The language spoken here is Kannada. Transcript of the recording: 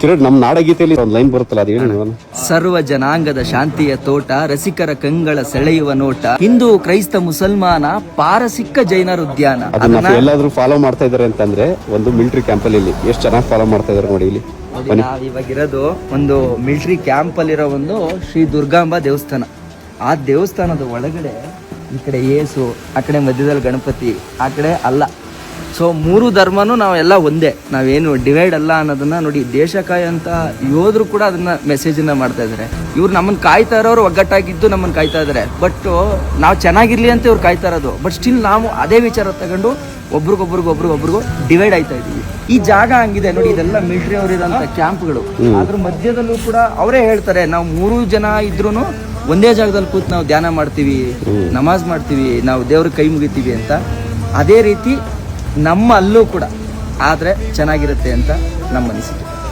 ಕಿರಣ್ ನಮ್ಮ ನಾಡಗೀತೆಯಲ್ಲಿ ಒಂದು ಲೈನ್ ಬರುತ್ತಲ್ಲ ಅದು ಹೇಳಿ ಸರ್ವ ಜನಾಂಗದ ಶಾಂತಿಯ ತೋಟ ರಸಿಕರ ಕಂಗಳ ಸೆಳೆಯುವ ನೋಟ. ಹಿಂದೂ ಕ್ರೈಸ್ತ ಮುಸಲ್ಮಾನ ಪಾರಸಿಕ್ಕ ಜೈನರ ಉದ್ಯಾನ ಅದನ್ನ ಎಲ್ಲಾದ್ರೂ ಫಾಲೋ ಮಾಡ್ತಾ ಇದಾರೆ ಅಂತಂದ್ರೆ ಒಂದು ಮಿಲಿಟರಿ ಕ್ಯಾಂಪ್ ಇಲ್ಲಿ. ಎಷ್ಟು ಚೆನ್ನಾಗಿ ಫಾಲೋ ಮಾಡ್ತಾ ಇದಾರೆ ನೋಡಿ ಇಲ್ಲಿ. ನಾವ್ ಇವಾಗ ಇರೋದು ಒಂದು ಮಿಲಿಟರಿ ಕ್ಯಾಂಪ್ ಅಲ್ಲಿರೋ ಒಂದು ಶ್ರೀ ದುರ್ಗಾಂಬ ದೇವಸ್ಥಾನ. ಆ ದೇವಸ್ಥಾನದ ಒಳಗಡೆ ಈ ಕಡೆ ಏಸು ಆ ಕಡೆ ಮಧ್ಯದಲ್ಲಿ ಗಣಪತಿ ಆ ಕಡೆ ಅಲ್ಲ. ಸೊ ಮೂರು ಧರ್ಮನೂ ನಾವೆಲ್ಲ ಒಂದೇ. ನಾವೇನು ಡಿವೈಡ್ ಅಲ್ಲ ಅನ್ನೋದನ್ನ ನೋಡಿ ದೇಶ ಅಂತ ಯೋಧರು ಕೂಡ ಅದನ್ನ ಮೆಸೇಜನ್ನು ಮಾಡ್ತಾ ಇದ್ದಾರೆ ಇವ್ರು ನಮ್ಮನ್ನು ಕಾಯ್ತಾ ಇರೋರು ಒಗ್ಗಟ್ಟಾಗಿದ್ದು ನಮ್ಮನ್ನು ಕಾಯ್ತಾ ಇದ್ದಾರೆ ಬಟ್ ನಾವು ಚೆನ್ನಾಗಿರಲಿ ಅಂತ ಇವ್ರು ಕಾಯ್ತಾ ಇರೋದು. ಬಟ್ ಸ್ಟಿಲ್ ನಾವು ಅದೇ ವಿಚಾರ ತಗೊಂಡು ಒಬ್ರಿಗೊಬ್ರಿಗೂ ಒಬ್ರಿಗೊಬ್ರಿಗೂ ಡಿವೈಡ್ ಆಯ್ತಾ ಇದೀವಿ ಈ ಜಾಗ ಹಂಗಿದೆ ನೋಡಿ ಇದೆಲ್ಲ ಮಿಲಿಟರಿ ಅವರು ಇರೋಂಥ ಕ್ಯಾಂಪ್ಗಳು ಅದ್ರ ಮಧ್ಯದಲ್ಲೂ ಕೂಡ ಅವರೇ ಹೇಳ್ತಾರೆ ನಾವು ಮೂರು ಜನ ಇದ್ರೂ ಒಂದೇ ಜಾಗದಲ್ಲಿ ಕೂತು ನಾವು ಧ್ಯಾನ ಮಾಡ್ತೀವಿ ನಮಾಜ್ ಮಾಡ್ತೀವಿ ನಾವು ದೇವ್ರ ಕೈ ಮುಗಿತೀವಿ ಅಂತ. ಅದೇ ರೀತಿ ನಮ್ಮ ಅಲ್ಲೂ ಕೂಡ ಆದರೆ ಚೆನ್ನಾಗಿರುತ್ತೆ ಅಂತ ನಮ್ಮ ಅನಿಸಿಕೆ